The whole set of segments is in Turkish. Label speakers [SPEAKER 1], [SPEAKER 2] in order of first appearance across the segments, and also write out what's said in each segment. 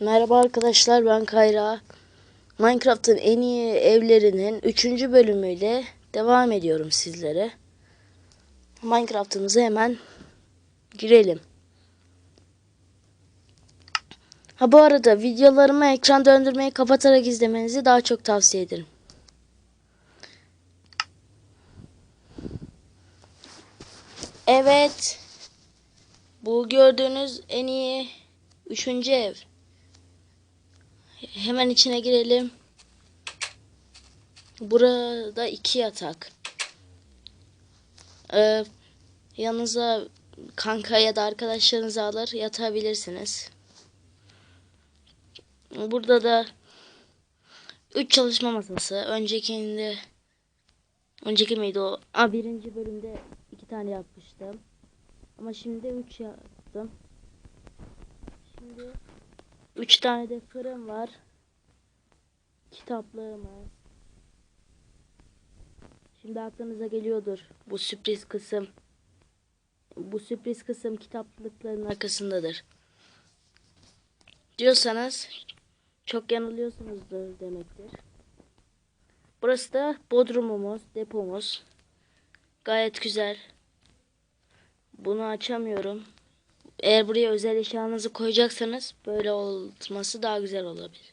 [SPEAKER 1] Merhaba arkadaşlar ben Kayra. Minecraft'ın en iyi evlerinin 3. bölümüyle devam ediyorum sizlere. Minecraft'ımıza hemen girelim. Ha bu arada videolarımı ekran döndürmeyi kapatarak izlemenizi daha çok tavsiye ederim. Evet. Bu gördüğünüz en iyi üçüncü ev. Hemen içine girelim. Burada iki yatak. Ee, yanınıza kanka ya da arkadaşlarınızı alır yatabilirsiniz. Burada da üç çalışma masası. Öncekinde önceki miydi o? Aa, birinci bölümde iki tane yapmıştım. Ama şimdi üç yaptım. Şimdi üç tane de fırın var. Kitaplığımız. Şimdi aklınıza geliyordur bu sürpriz kısım. Bu sürpriz kısım kitaplıkların arkasındadır. Diyorsanız çok yanılıyorsunuzdur demektir. Burası da bodrumumuz, depomuz. Gayet güzel. Bunu açamıyorum. Eğer buraya özel eşyanızı koyacaksanız böyle olması daha güzel olabilir.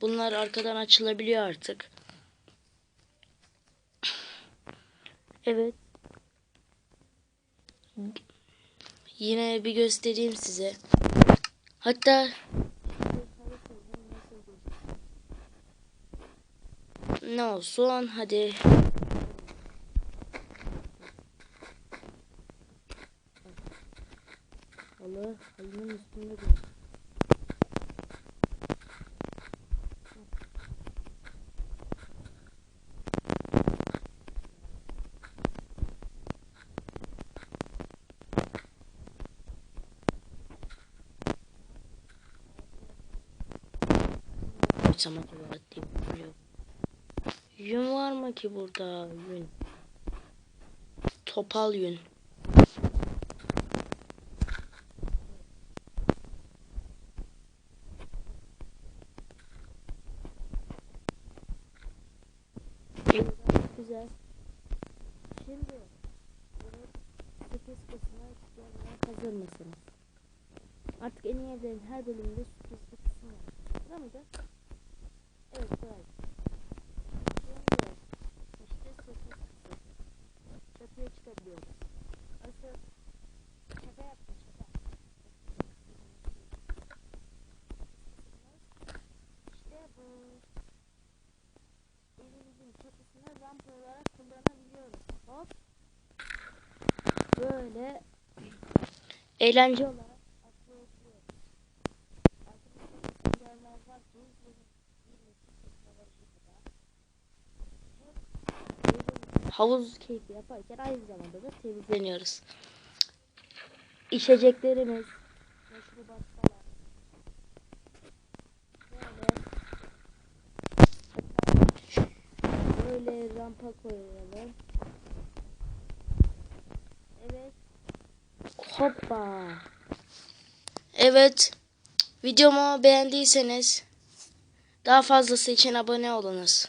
[SPEAKER 1] Bunlar arkadan açılabiliyor artık. Evet. Yine bir göstereyim size. Hatta ne olsun hadi Allah halının üstünde dur. Zaman olarak. Yok. Yün var mı ki burada? Yün. Topal yün. Evet, güzel. Şimdi evet, 8 kısmına gelmeye hazır mısınız? Artık en iyi evlerin her bölümünde sürpriz bir kısım var. Mi de? Evet, evet. Rampa olarak kullanabiliyoruz. Hop. Böyle eğlence olarak ki Havuz keyfi yaparken aynı zamanda da temizleniyoruz. İçeceklerimiz, meşrubat falan. Böyle böyle rampa koyalım. Evet. Hoppa. Evet. Videomu beğendiyseniz daha fazlası için abone olunuz.